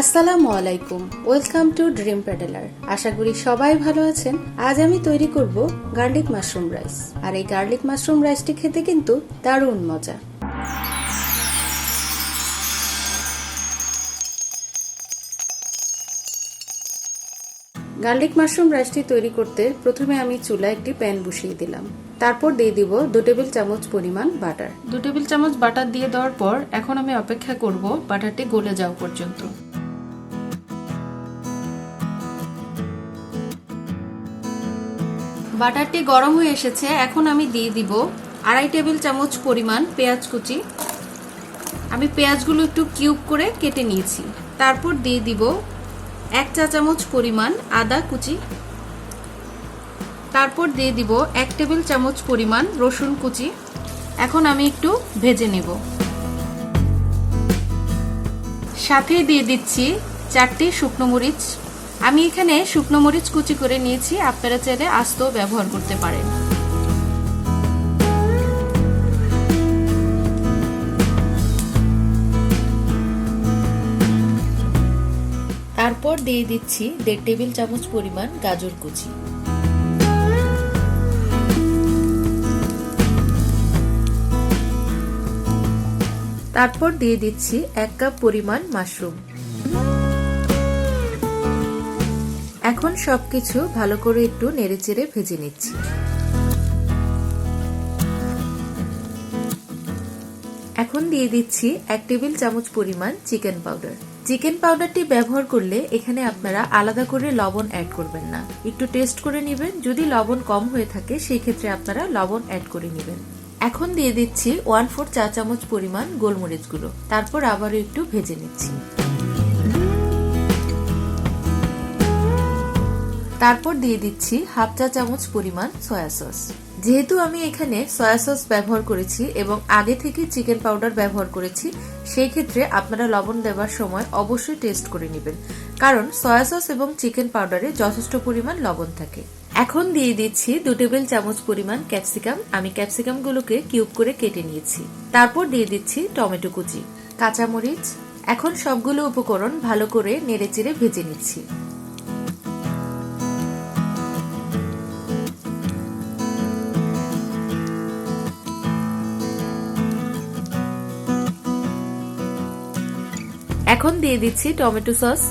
আসসালামু আলাইকুম। Welcome to dream প্যাডেলার আশা করি সবাই ভালো আছেন। আজ আমি তৈরি করব গার্লিক মাশরুম রাইস। আর এই গার্লিক মাশরুম রাইসটি খেতে কিন্তু দারুণ মজা। গার্লিক মাশরুম রাইসটি তৈরি করতে প্রথমে আমি চুলায় একটি প্যান বসিয়ে দিলাম। তারপর দিয়ে দিব দু টেবিল চামচ পরিমাণ বাটার। দু টেবিল চামচ বাটার দিয়ে দেওয়ার পর এখন আমি অপেক্ষা করব বাটারটি গলে যাওয়া পর্যন্ত। বাটারটি গরম হয়ে এসেছে, এখন আমি দিয়ে দিব আড়াই টেবিল চামচ পরিমাণ পেঁয়াজ কুচি। আমি পেঁয়াজগুলো একটু কিউব করে কেটে নিয়েছি। তারপর দিয়ে দিব এক চা চামচ পরিমাণ আদা কুচি। তারপর দিয়ে দিব এক টেবিল চামচ পরিমাণ রসুন কুচি। এখন আমি একটু ভেজে নেব। সাথে দিয়ে দিচ্ছি চারটি শুকনো মরিচ। আমি এখানে শুকনো মরিচ কুচি করে নিয়েছি, আপনারা চাইলে আস্ত ব্যবহার করতে পারেন। তারপর দিয়ে দিচ্ছি দেড় টেবিল চামচ পরিমাণ গাজর কুচি। তারপর দিয়ে দিচ্ছি এক কাপ পরিমাণ মাশরুম। এখন সবকিছু ভালো করে একটু নেড়েচেড়ে ভেজে নিচ্ছি। এখন দিয়ে দিচ্ছি এক টেবিল চামচ পরিমাণ চিকেন পাউডার। চিকেন পাউডারটি ব্যবহার করলে এখানে আপনারা আলাদা করে লবণ অ্যাড করবেন না। একটু টেস্ট করে নেবেন, যদি লবণ কম হয়ে থাকে, সেই ক্ষেত্রে আপনারা লবণ অ্যাড করে নেবেন। এখন দিয়ে দিচ্ছি ওয়ান ফোর চা চামচ পরিমাণ গোলমরিচ গুঁড়ো তারপর আবারও একটু ভেজে নিচ্ছি। তারপর দিয়ে দিচ্ছি হাফ চা চামচ পরিমাণ সয়া সস। যেহেতু আমি এখানে সয়া সস ব্যবহার করেছি এবং আগে থেকে চিকেন পাউডার ব্যবহার করেছি, সেই ক্ষেত্রে আপনারা লবণ দেওয়ার সময় অবশ্যই টেস্ট করে নেবেন। কারণ সয়া সস এবং চিকেন পাউডারে যথেষ্ট পরিমাণ লবণ থাকে। এখন দিয়ে দিচ্ছি দু টেবিল চামচ পরিমাণ ক্যাপসিকাম। আমি ক্যাপসিকামগুলোকে কিউব করে কেটে নিয়েছি। তারপর দিয়ে দিচ্ছি টমেটো কুচি, কাঁচামরিচ। এখন সবগুলো উপকরণ ভালো করে নেড়েচেড়ে ভেজে নিচ্ছি। এখন দিয়ে দিচ্ছি টমেটো সস।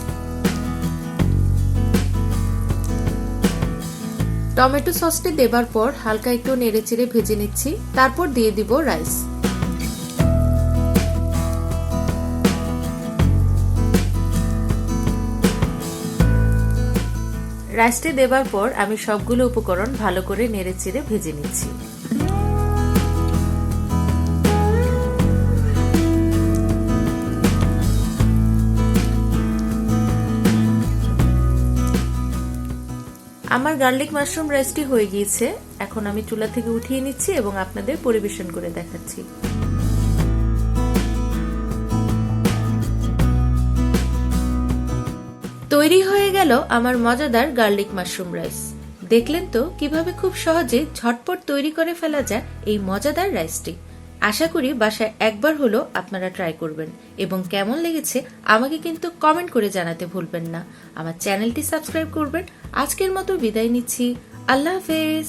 টমেটো সসটি দেবার পর হালকা একটু নেড়ে নেড়েচেড়ে ভেজে নিচ্ছি, তারপর দিয়ে দিব রাইস। রাইসটি দেবার পর আমি সবগুলো উপকরণ ভালো করে নেড়ে নেড়েচেড়ে ভেজে নিচ্ছি। আমার গার্লিক মাশরুম রাইসটি হয়ে গিয়েছে। এখন আমি চুলা থেকে উঠিয়ে নিচ্ছি এবং আপনাদের পরিবেশন করে দেখাচ্ছি। তৈরি হয়ে গেল আমার মজাদার গার্লিক মাশরুম রাইস। দেখলেন তো কীভাবে খুব সহজে ঝটপট তৈরি করে ফেলা যায় এই মজাদার রাইসটি। আশা করি বাসায় একবার হলো আপনারা ট্রাই করবেন। এবং কেমন লেগেছে আমাকে কিন্তু কমেন্ট করে জানাতে ভুলবেন না। আমার চ্যানেলটি সাবস্ক্রাইব করবেন। আজকের মতো বিদায় নিচ্ছি। আল্লাহ হাফেজ।